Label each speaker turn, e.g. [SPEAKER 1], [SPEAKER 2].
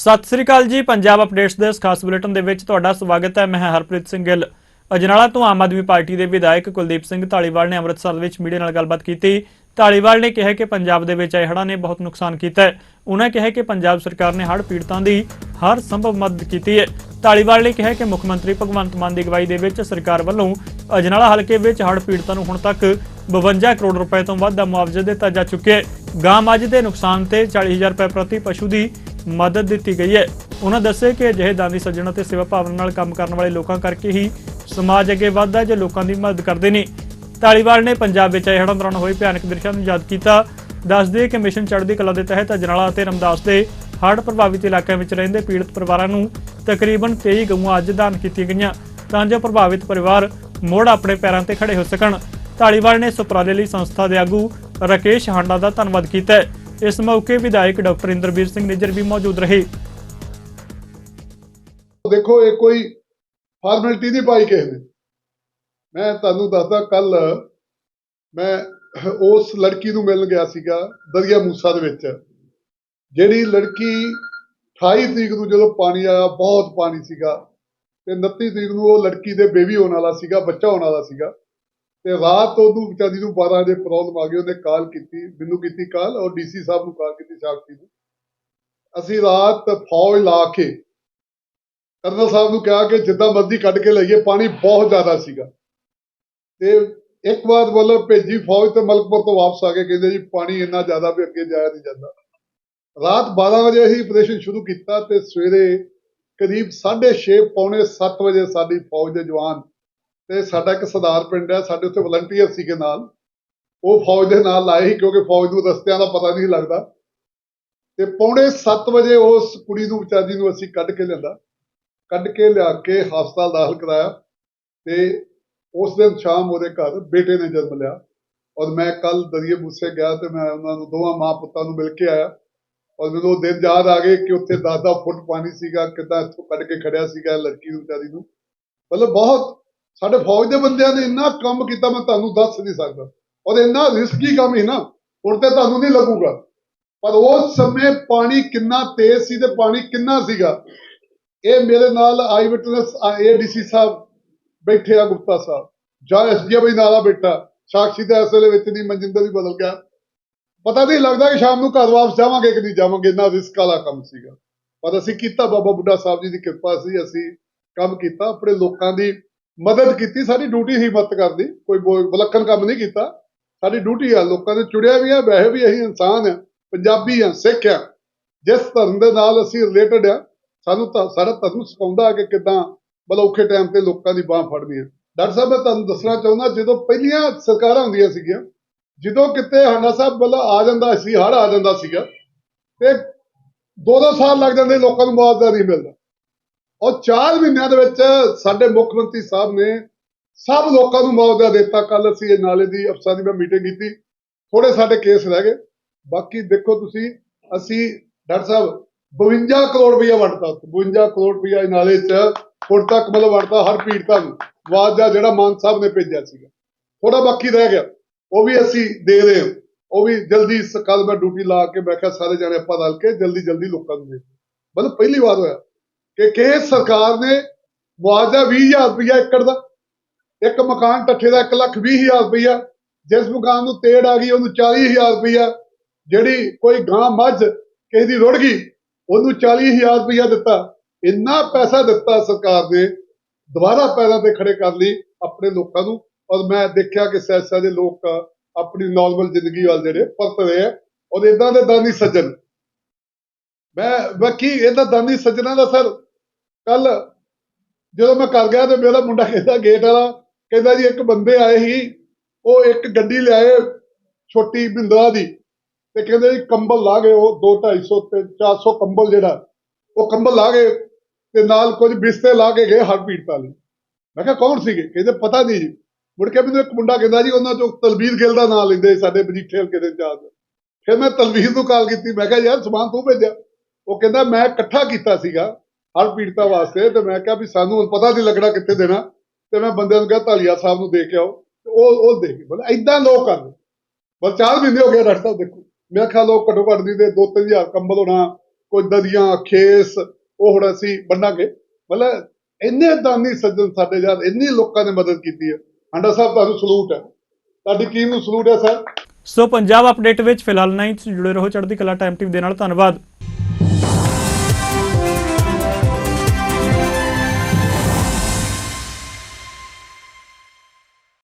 [SPEAKER 1] ਸਤਿ ਸ੍ਰੀ ਅਕਾਲ ਜੀ, ਪੰਜਾਬ ਅਪਡੇਟਸ ਦੇ ਇਸ ਖਾਸ ਬੁਲੇਟਿਨ ਦੇ ਵਿੱਚ ਤੁਹਾਡਾ ਸਵਾਗਤ ਹੈ। ਮੈਂ ਹਰਪ੍ਰੀਤ ਸਿੰਘ ਗਿੱਲ। ਅਜਨਾਲਾ ਤੋਂ ਆਮ ਆਦਮੀ ਪਾਰਟੀ ਦੇ ਵਿਧਾਇਕ ਕੁਲਦੀਪ ਸਿੰਘ ਢਾਲੀਵਾਲ ਨੇ ਅੰਮ੍ਰਿਤਸਰ ਵਿੱਚ ਮੀਡੀਆ ਨਾਲ ਗੱਲਬਾਤ ਕੀਤੀ। ਢਾਲੀਵਾਲ ਨੇ ਕਿਹਾ ਕਿ ਪੰਜਾਬ ਦੇ ਵਿੱਚ ਆਏ ਹੜ੍ਹਾਂ ਨੇ ਬਹੁਤ ਨੁਕਸਾਨ ਕੀਤਾ ਹੈ। ਉਹਨਾਂ ਕਿਹਾ ਕਿ ਪੰਜਾਬ ਸਰਕਾਰ ਨੇ ਹੜ੍ਹ ਪੀੜਤਾਂ ਦੀ ਹਰ ਸੰਭਵ ਮਦਦ ਕੀਤੀ ਹੈ। ਢਾਲੀਵਾਲ ਨੇ ਕਿਹਾ ਕਿ ਮੁੱਖ ਮੰਤਰੀ ਭਗਵੰਤ ਮਾਨ ਦੀ ਅਗਵਾਈ ਦੇ ਵਿੱਚ ਸਰਕਾਰ ਵੱਲੋਂ ਅਜਨਾਲਾ ਹਲਕੇ ਵਿੱਚ ਹੜ੍ਹ ਪੀੜਤਾਂ ਨੂੰ ਹੁਣ ਤੱਕ 52 ਕਰੋੜ ਰੁਪਏ ਤੋਂ ਵੱਧ ਦਾ ਮੁਆਵਜ਼ਾ ਦਿੱਤਾ ਜਾ ਚੁੱਕਿਆ ਹੈ। ਗਾਂ ਮੱਝ ਦੇ ਨੁਕਸਾਨ ਤੇ 40000 ਰੁਪਏ ਪ੍ਰਤੀ ਪਸ਼ੂ ਦੀ ਮਦਦ ਦਿੱਤੀ ਗਈ ਹੈ। ਉਹਨਾਂ ਦੱਸਿਆ ਕਿ ਅਜਿਹੇ ਦਾਨੀ ਸੱਜਣ ਅਤੇ ਸੇਵਾ ਭਾਵਨਾ ਨਾਲ ਕੰਮ ਕਰਨ ਵਾਲੇ ਲੋਕਾਂ ਕਰਕੇ ਹੀ ਸਮਾਜ ਅੱਗੇ ਵੱਧਦਾ ਹੈ, ਜੋ ਲੋਕਾਂ ਦੀ ਮਦਦ ਕਰਦੇ ਨੇ। ਧਾਲੀਵਾਲ ਨੇ ਪੰਜਾਬ ਵਿੱਚ ਆਏ ਹੜ੍ਹਾਂ ਦੌਰਾਨ ਹੋਏ ਭਿਆਨਕ ਦ੍ਰਿਸ਼ਾਂ ਨੂੰ ਯਾਦ ਕੀਤਾ। ਦੱਸਦੇ ਕਿ ਮਿਸ਼ਨ ਚੜ੍ਹਦੀ ਕਲਾ ਦੇ ਤਹਿਤ ਅਜਨਾਲਾ ਅਤੇ ਰਮਦਾਸ ਦੇ ਹੜ੍ਹ ਪ੍ਰਭਾਵਿਤ ਇਲਾਕਿਆਂ ਵਿੱਚ ਰਹਿੰਦੇ ਪੀੜਤ ਪਰਿਵਾਰਾਂ ਨੂੰ ਤਕਰੀਬਨ 23 ਗਊਆਂ ਅੱਜ ਦਾਨ ਕੀਤੀਆਂ ਗਈਆਂ। ਤਾਂ ਜੋ ਪ੍ਰਭਾਵਿਤ ਪਰਿਵਾਰ ਮੁੜ ਆਪਣੇ ਪੈਰਾਂ ਤੇ ਖੜੇ ਹੋ ਸਕਣ। ਧਾਲੀਵਾਲ ਨੇ ਸੁਪਰਾਲੇ ਲਈ ਸੰਸਥਾ ਦੇ ਆਗੂ ਰਾਕੇਸ਼ ਹਾਂਡਾ ਦਾ ਧੰਨਵਾਦ ਕੀਤਾ ਹੈ। ਇਸ ਮੌਕੇ ਵਿਧਾਇਕ ਡਾਕਟਰ ਇੰਦਰਬੀਰ ਸਿੰਘ ਨਿੱਜਰ ਵੀ ਮੌਜੂਦ ਰਹੇ।
[SPEAKER 2] ਦੇਖੋ, ਇਹ ਕੋਈ ਫਾਰਮੈਲਿਟੀ ਨਹੀਂ ਪਾਈ ਕਿਸੇ ਨੇ। ਮੈਂ ਤੁਹਾਨੂੰ ਦੱਸਦਾ ਕੱਲ ਮੈਂ ਉਸ ਲੜਕੀ ਨੂੰ ਮਿਲਣ ਗਿਆ ਸੀਗਾ, ਦਰਿਆ ਮੂਸਾ ਦੇ ਵਿੱਚ। ਜਿਹੜੀ ਲੜਕੀ 28 ਤਰੀਕ ਨੂੰ ਜਦੋਂ ਪਾਣੀ ਆਇਆ, ਬਹੁਤ ਪਾਣੀ ਸੀਗਾ, ਤੇ 29 ਤਰੀਕ ਨੂੰ ਉਹ ਲੜਕੀ ਦੇ ਬੇਬੀ ਹੋਣ ਵਾਲਾ ਸੀਗਾ, ਬੱਚਾ ਹੋਣ ਵਾਲਾ ਸੀਗਾ। ਤੇ ਰਾਤ ਉਹਨੂੰ ਵਿਚਾਰੀ ਨੂੰ 12 ਵਜੇ ਪ੍ਰੋਬਲਮ ਆ ਗਈ, ਉਹਨੇ ਕਾਲ ਕੀਤੀ, ਮੈਨੂੰ ਕੀਤੀ ਕਾਲ ਔਰ ਡੀਸੀ ਸਾਹਿਬ ਨੂੰ ਕਾਲ ਕੀਤੀ ਸਾਖੀ ਨੂੰ। ਅਸੀਂ ਰਾਤ ਫੌਜ ਲਾ ਕੇ ਕਰਨਲ ਸਾਹਿਬ ਨੂੰ ਕਿਹਾ ਕਿ ਜਿੱਦਾਂ ਮਰਜ਼ੀ ਕੱਢ ਕੇ ਲਈਏ, ਪਾਣੀ ਬਹੁਤ ਜ਼ਿਆਦਾ ਸੀਗਾ। ਤੇ ਇੱਕ ਵਾਰ ਵੱਲੋਂ ਭੇਜੀ ਫੌਜ ਤੇ ਮਲਕਪੁਰ ਤੋਂ ਵਾਪਸ ਆ ਕੇ ਕਹਿੰਦੇ ਜੀ, ਪਾਣੀ ਇੰਨਾ ਜ਼ਿਆਦਾ ਵੀ ਅੱਗੇ ਜਾਇਆ ਨਹੀਂ ਜਾਂਦਾ। ਰਾਤ 12 ਵਜੇ ਅਸੀਂ ਆਪਰੇਸ਼ਨ ਸ਼ੁਰੂ ਕੀਤਾ ਤੇ ਸਵੇਰੇ ਕਰੀਬ 6:30 ਪੌਣੇ 7 ਵਜੇ ਸਾਡੀ ਫੌਜ ਦੇ ਜਵਾਨ ਤੇ ਸਾਡਾ ਇੱਕ ਸਰਦਾਰ ਪਿੰਡ ਹੈ, ਸਾਡੇ ਉੱਥੇ ਵਲੰਟੀਅਰ ਸੀਗੇ ਨਾਲ। ਉਹ ਫੌਜ ਦੇ ਨਾਲ ਲਾਏ ਸੀ ਕਿਉਂਕਿ ਫੌਜ ਨੂੰ ਰਸਤਿਆਂ ਦਾ ਪਤਾ ਨਹੀਂ ਲੱਗਦਾ। ਤੇ ਪੌਣੇ 7 ਵਜੇ ਉਸ ਕੁੜੀ ਨੂੰ ਵਿਚਾਰੀ ਨੂੰ ਅਸੀਂ ਕੱਢ ਕੇ ਲਿਆਂਦਾ। ਕੱਢ ਕੇ ਲਿਆ ਕੇ ਹਸਪਤਾਲ ਦਾਖਲ ਕਰਾਇਆ ਤੇ ਉਸ ਦਿਨ ਸ਼ਾਮ ਉਹਦੇ ਘਰ ਬੇਟੇ ਨੇ ਜਨਮ ਲਿਆ। ਔਰ ਮੈਂ ਕੱਲ ਦਰਿਏ ਮੂਸੇ ਗਿਆ ਤੇ ਮੈਂ ਉਹਨਾਂ ਨੂੰ ਦੋਵਾਂ ਮਾਂ ਪੁੱਤਾਂ ਨੂੰ ਮਿਲ ਕੇ ਆਇਆ। ਔਰ ਮੈਨੂੰ ਉਹ ਦਿਨ ਯਾਦ ਆ ਗਏ ਕਿ ਉੱਥੇ 10-10 ਫੁੱਟ ਪਾਣੀ ਸੀਗਾ, ਕਿੱਦਾਂ ਇੱਥੋਂ ਕੱਢ ਕੇ ਖੜਿਆ ਸੀਗਾ ਲੜਕੀ ਨੂੰ, ਵਿਚਾਰੀ ਨੂੰ। ਮਤਲਬ ਬਹੁਤ ਸਾਡੇ ਫੌਜ ਦੇ ਬੰਦਿਆਂ ਨੇ ਇੰਨਾ ਕੰਮ ਕੀਤਾ, ਮੈਂ ਤੁਹਾਨੂੰ ਦੱਸ ਨਹੀਂ ਸਕਦਾ। ਔਰ ਇੰਨਾ ਰਿਸਕੀ ਕੰਮ ਹੀ ਨਾ, ਹੁਣ ਤੇ ਤੁਹਾਨੂੰ ਨਹੀਂ ਲੱਗੂਗਾ। ਪਰ ਉਸ ਸਮੇਂ ਪਾਣੀ ਕਿੰਨਾ ਤੇਜ਼ ਸੀ ਤੇ ਪਾਣੀ ਕਿੰਨਾ ਸੀਗਾ। ਇਹ ਮੇਰੇ ਨਾਲ ਆਈ ਵਿਟਨੈਸ ਏਡੀਸੀ ਸਾਹਿਬ ਬੈਠੇ ਆ, ਗੁਪਤਾ ਸਾਹਿਬ। ਜਾਂ ਐਸਡੀਐਮ ਨਾਲਾ ਬੈਠਾ ਸਾਖੀ ਦਾ ਇਸ ਵੇਲੇ ਵਿੱਚ ਨਹੀਂ, ਮਨਜਿੰਦਰ ਵੀ ਬਦਲ ਗਿਆ। ਪਤਾ ਨਹੀਂ ਲੱਗਦਾ ਕਿ ਸ਼ਾਮ ਨੂੰ ਘਰ ਵਾਪਸ ਜਾਵਾਂਗੇ ਕਿ ਨਹੀਂ ਜਾਵਾਂਗੇ, ਇੰਨਾ ਰਿਸਕ ਵਾਲਾ ਕੰਮ ਸੀਗਾ। ਪਰ ਅਸੀਂ ਕੀਤਾ ਬਾਬਾ ਬੁੱਢਾ ਸਾਹਿਬ ਜੀ ਦੀ ਕਿਰਪਾ ਸੀ, ਅਸੀਂ ਕੰਮ ਕੀਤਾ। ਆਪਣੇ ਲੋਕਾਂ ਦੀ ਮਦਦ ਕੀਤੀ, ਸਾਡੀ ਡਿਊਟੀ ਹੀ ਮਦਦ ਕਰਦੀ, ਕੋਈ ਬੋ- ਵਿਲੱਖਣ ਕੰਮ ਨਹੀਂ ਕੀਤਾ। ਸਾਡੀ ਡਿਊਟੀ ਆ, ਲੋਕਾਂ ਦੇ ਚੁੜਿਆ ਵੀ ਆ, ਵੈਸੇ ਵੀ ਅਸੀਂ ਇਨਸਾਨ ਆ, ਪੰਜਾਬੀ ਆ, ਸਿੱਖ ਆ। ਜਿਸ ਧਰਮ ਦੇ ਨਾਲ ਅਸੀਂ ਰਿਲੇਟਡ ਆ, ਸਾਨੂੰ ਤਾਂ, ਸਾਡਾ ਧਰਮ ਸਿਖਾਉਂਦਾ ਕਿ ਕਿਦਾਂ ਮਤਲਬ ਔਖੇ ਟਾਈਮ ਤੇ ਲੋਕਾਂ ਦੀ ਬਾਹ ਫੜਨੀ ਹੈ ਡਾਕਟਰ ਸਾਹਿਬ, ਮੈਂ ਤੁਹਾਨੂੰ ਦੱਸਣਾ ਚਾਹੁੰਦਾ, ਜਦੋਂ ਪਹਿਲੀਆਂ ਸਰਕਾਰਾਂ ਹੁੰਦੀਆਂ ਸੀਗੀਆਂ, ਜਦੋਂ ਕਿਤੇ ਹਾਨਾ ਸਾਹਿਬ ਵੱਲੋਂ ਆ ਜਾਂਦਾ ਸੀ ਹੜ ਆ ਜਾਂਦਾ ਸੀਗਾ, ਤੇ ਦੋ ਦੋ ਸਾਲ ਲੱਗ ਜਾਂਦੇ, ਲੋਕਾਂ ਨੂੰ ਮੁਆਵਜ਼ਾ ਨਹੀਂ ਮਿਲਦਾ। ਔਰ 4 ਮਹੀਨਿਆਂ ਦੇ ਵਿੱਚ ਸਾਡੇ ਮੁੱਖ ਮੰਤਰੀ ਸਾਹਿਬ ਨੇ ਸਭ ਲੋਕਾਂ ਨੂੰ ਮੁਆਵਜ਼ਾ ਦਿੱਤਾ। ਕੱਲ ਅਸੀਂ ਇਹ ਨਾਲੇ ਦੀ ਅਫਸਰਾਂ ਦੀ ਮੈਂ ਮੀਟਿੰਗ ਕੀਤੀ। ਥੋੜੇ ਸਾਡੇ ਕੇਸ ਰਹਿ ਗਏ। ਬਾਕੀ ਦੇਖੋ ਤੁਸੀਂ, ਅਸੀਂ ਡਾਕਟਰ ਸਾਹਿਬ 52 ਕਰੋੜ ਰੁਪਇਆ ਵੰਡਤਾ। 52 ਕਰੋੜ ਰੁਪਇਆ ਇਹ ਨਾਲੇ 'ਚ ਹੁਣ ਤੱਕ ਮਤਲਬ ਵੰਡਤਾ ਹਰ ਪੀੜਤਾ ਨੂੰ ਮੁਆਵਜ਼ਾ ਜਿਹੜਾ ਮਾਨ ਸਾਹਿਬ ਨੇ ਭੇਜਿਆ ਸੀਗਾ। ਥੋੜਾ ਬਾਕੀ ਰਹਿ ਗਿਆ। ਉਹ ਵੀ ਅਸੀਂ ਦੇ ਰਹੇ ਹਾਂ। ਉਹ ਵੀ ਜਲਦੀ ਕੱਲ ਮੈਂ ਡਿਊਟੀ ਲਾ ਕੇ ਮੈਂ ਕਿਹਾ ਸਾਰੇ ਜਾਣੇ ਆਪਾਂ ਰਲ ਕੇ ਜਲਦੀ ਜਲਦੀ ਲੋਕਾਂ ਨੂੰ ਦੇ ਮਤਲਬ ਪਹਿਲੀ ਵਾਰ ਹੋਇਆ। ਕਿ ਕਿਸੇ ਸਰਕਾਰ ਨੇ ਮੁਆਵਜ਼ਾ 20000 ਰੁਪਇਆ ਏਕੜ ਦਾ, ਇੱਕ ਮਕਾਨ ਟੱਠੇ ਦਾ 1 ਲੱਖ 20000 ਰੁਪਇਆ ਜਿਸ ਮਕਾਨ ਨੂੰ ਤੇੜ ਆ ਗਈ, ਉਹਨੂੰ 40000 ਰੁਪਇਆ ਜਿਹੜੀ ਕੋਈ ਗਾਂ ਮੱਝ ਕਿਸੇ ਦੀ ਰੁੜ ਗਈ, ਉਹਨੂੰ 40000 ਰੁਪਇਆ ਦਿੱਤਾ। ਇੰਨਾ ਪੈਸਾ ਦਿੱਤਾ ਸਰਕਾਰ ਨੇ, ਦੁਬਾਰਾ ਪੈਰਾਂ ਤੇ ਖੜੇ ਕਰ ਲਈ ਆਪਣੇ ਲੋਕਾਂ ਨੂੰ। ਔਰ ਮੈਂ ਦੇਖਿਆ ਕਿ ਸੈਸਾ ਦੇ ਲੋਕ ਆਪਣੀ ਨਾਰਮਲ ਜ਼ਿੰਦਗੀ ਵੱਲ ਜਿਹੜੇ ਪਰਤ ਰਹੇ ਆ, ਔਰ ਇਦਾਂ ਦੇ ਦਾਨੀ ਸੱਜਣ। ਮੈਂ ਬਾਕੀ ਇਹਦਾ ਦਾਨੀ ਸੱਜਣਾ ਦਾ ਸਰ ਕੱਲ ਜਦੋਂ ਮੈਂ ਕਰ ਗਿਆ ਤੇ ਮੇਰਾ ਮੁੰਡਾ ਕਹਿੰਦਾ ਗੇਟ ਵਾਲਾ, ਕਹਿੰਦਾ ਜੀ ਇੱਕ ਬੰਦੇ ਆਏ ਸੀ, ਉਹ ਇੱਕ ਗੱਡੀ ਲਿਆਏ ਛੋਟੀ ਬਿੰਦਰਾ ਦੀ ਤੇ ਕਹਿੰਦੇ ਜੀ ਕੰਬਲ ਲਾ ਗਏ ਉਹ 2 250 ਤੇ 400 ਕੰਬਲ ਜਿਹੜਾ, ਉਹ ਕੰਬਲ ਲਾ ਗਏ ਤੇ ਨਾਲ ਕੁਝ ਬਿਸਤੇ ਲਾ ਕੇ ਗਏ ਹਰ ਪੀੜਤਾ ਲਈ ਮੈਂ ਕਿਹਾ ਕੌਣ ਸੀਗੇ? ਕਹਿੰਦੇ ਪਤਾ ਨਹੀਂ ਜੀ। ਮੁੜ ਕੇ ਮੈਨੂੰ ਇੱਕ ਮੁੰਡਾ ਕਹਿੰਦਾ ਜੀ, ਉਹਨਾਂ ਚੋਂ ਤਲਵੀਰ ਗਿੱਲ ਦਾ ਨਾਮ ਲੈਂਦੇ ਸਾਡੇ ਮਜੀਠੇ ਹਲਕੇ ਦੇ ਇੰਚਾਰਜ। ਫਿਰ ਮੈਂ ਤਲਵੀਰ ਨੂੰ ਕਾਲ ਕੀਤੀ, ਮੈਂ ਕਿਹਾ ਯਾਰ ਸਮਾਨ ਤੂੰ ਭੇਜਿਆ। ਉਹ ਕਹਿੰਦਾ ਮੈਂ ਇਕੱਠਾ ਕੀਤਾ ਸੀਗਾ। ਹਰ ਪੀੜਤਾ ਵਾਸਤੇ ਤੇ ਮੈਂ ਕਿਹਾ ਵੀ ਸਾਨੂੰ ਪਤਾ ਨਹੀਂ ਲੱਗਣਾ ਕਿੱਥੇ ਦੇਣਾ। ਤੇ ਮੈਂ ਬੰਦਿਆਂ ਨੂੰ ਕਿਹਾ ਧਾਲੀਆ ਸਾਹਿਬ ਨੂੰ ਦੇ ਕੇ ਆਓ। ਉਹ ਉਹ ਦੇ ਕੇ ਮਤਲਬ ਇਦਾਂ ਲੋਕ ਕਰਦੇ ਬਸ ਚਾਰ ਮਹੀਨੇ ਹੋ ਗਏ ਡਾਕਟਰ ਸਾਹਿਬ ਦੇਖੋ। ਮੈਂ ਕਿਹਾ, ਲੋਕ ਘਟੋ ਘਟ ਦੀ ਦੇ 2-3000 ਕੰਬਲ ਹੋਣਾ, ਕੋਈ ਦਦੀਆਂ ਖੇਸ, ਉਹ ਹੁਣ ਅਸੀਂ ਬੰਨਾਂਗੇ। ਮਤਲਬ ਇੰਨੇ ਦਾਨੀ ਸੱਜਣ ਸਾਡੇ ਯਾਰ, ਇੰਨੀ ਲੋਕਾਂ ਨੇ ਮਦਦ ਕੀਤੀ ਹੈ। ਹਾਂਡਾ ਸਾਹਿਬ, ਤੁਹਾਨੂੰ ਸਲੂਟ ਹੈ। ਤੁਹਾਡੀ ਟੀਮ ਨੂੰ ਸਲੂਟ ਹੈ, ਸਰ।
[SPEAKER 1] ਸੋ ਪੰਜਾਬ ਅਪਡੇਟ ਵਿੱਚ ਫਿਲਹਾਲ ਨਹੀਂ ਜੁੜੇ ਰਹੋ ਚੜ੍ਹਦੀ ਕਲਾ ਟਾਈਮ ਟੀਵੀ ਦੇ ਨਾਲ। ਧੰਨਵਾਦ।